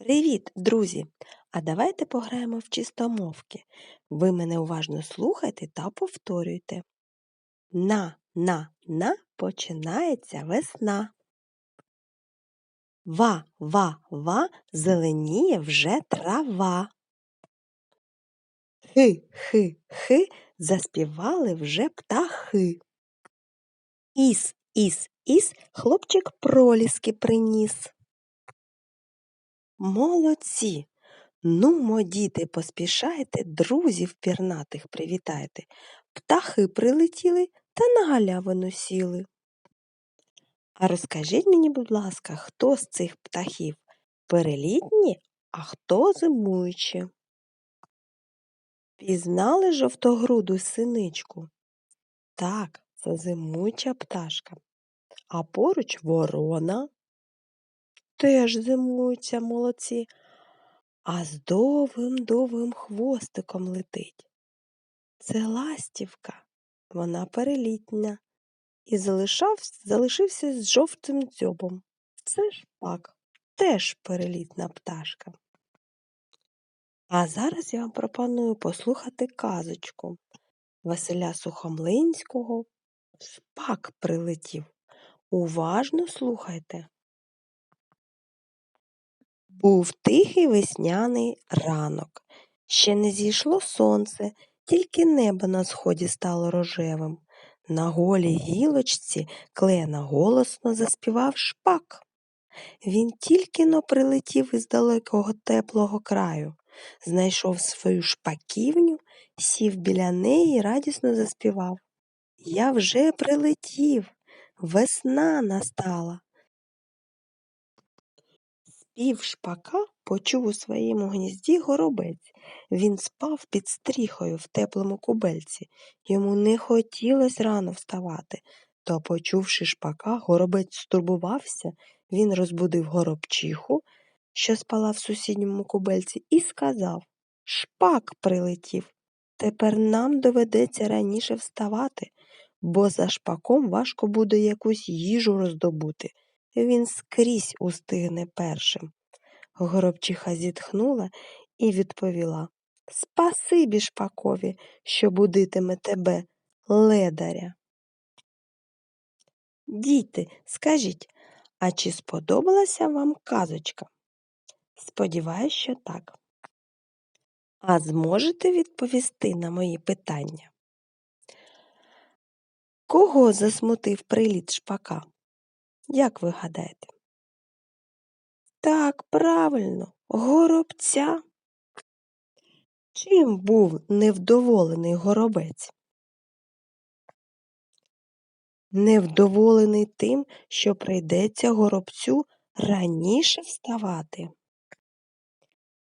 Привіт, друзі! А давайте пограємо в чистомовки. Ви мене уважно слухайте та повторюйте. На, на, на починається весна. Ва, ва, ва зеленіє вже трава. Хи, хи, хи заспівали вже птахи. Іс, іс, іс хлопчик проліски приніс. Молодці! Нумо, діти, поспішайте, друзів пірнатих привітайте. Птахи прилетіли та на галявину сіли. А розкажіть мені, будь ласка, хто з цих птахів перелітні, а хто зимуючі? Пізнали жовтогруду синичку? Так, це зимуюча пташка. А поруч ворона теж зимуються молодці, а з довгим довгим хвостиком летить. Це ластівка, вона перелітня, і залишився з жовтим дзьобом. Це ж пак, теж перелітна пташка. А зараз я вам пропоную послухати казочку Василя Сухомлинського. Шпак прилетів. Уважно слухайте. Був тихий весняний ранок. Ще не зійшло сонце, тільки небо на сході стало рожевим. На голій гілочці клена голосно заспівав шпак. Він тільки но прилетів із далекого теплого краю, знайшов свою шпаківню, сів біля неї і радісно заспівав. Я вже прилетів, весна настала. Спів шпака почув у своєму гнізді горобець. Він спав під стріхою в теплому кубельці. Йому не хотілося рано вставати. То, почувши шпака, горобець стурбувався, він розбудив горобчиху, що спала в сусідньому кубельці, і сказав Шпак прилетів. Тепер нам доведеться раніше вставати, бо за шпаком важко буде якусь їжу роздобути. Він скрізь устигне першим. Горобчиха зітхнула і відповіла Спасибі шпакові, що будитиме тебе, ледаря. Діти, скажіть, а чи сподобалася вам казочка? Сподіваюсь, що так. А зможете відповісти на мої питання? Кого засмутив приліт шпака? Як ви гадаєте? Так, правильно, горобця. Чим був невдоволений горобець? Невдоволений тим, що прийдеться горобцю раніше вставати.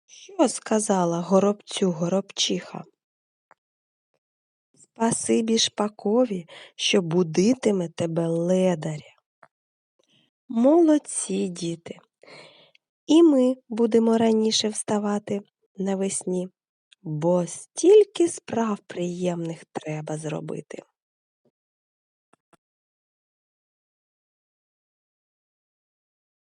Що сказала горобцю горобчиха? Спасибі шпакові, що будитиме тебе ледаря. Молодці діти. І ми будемо раніше вставати навесні, бо стільки справ приємних треба зробити.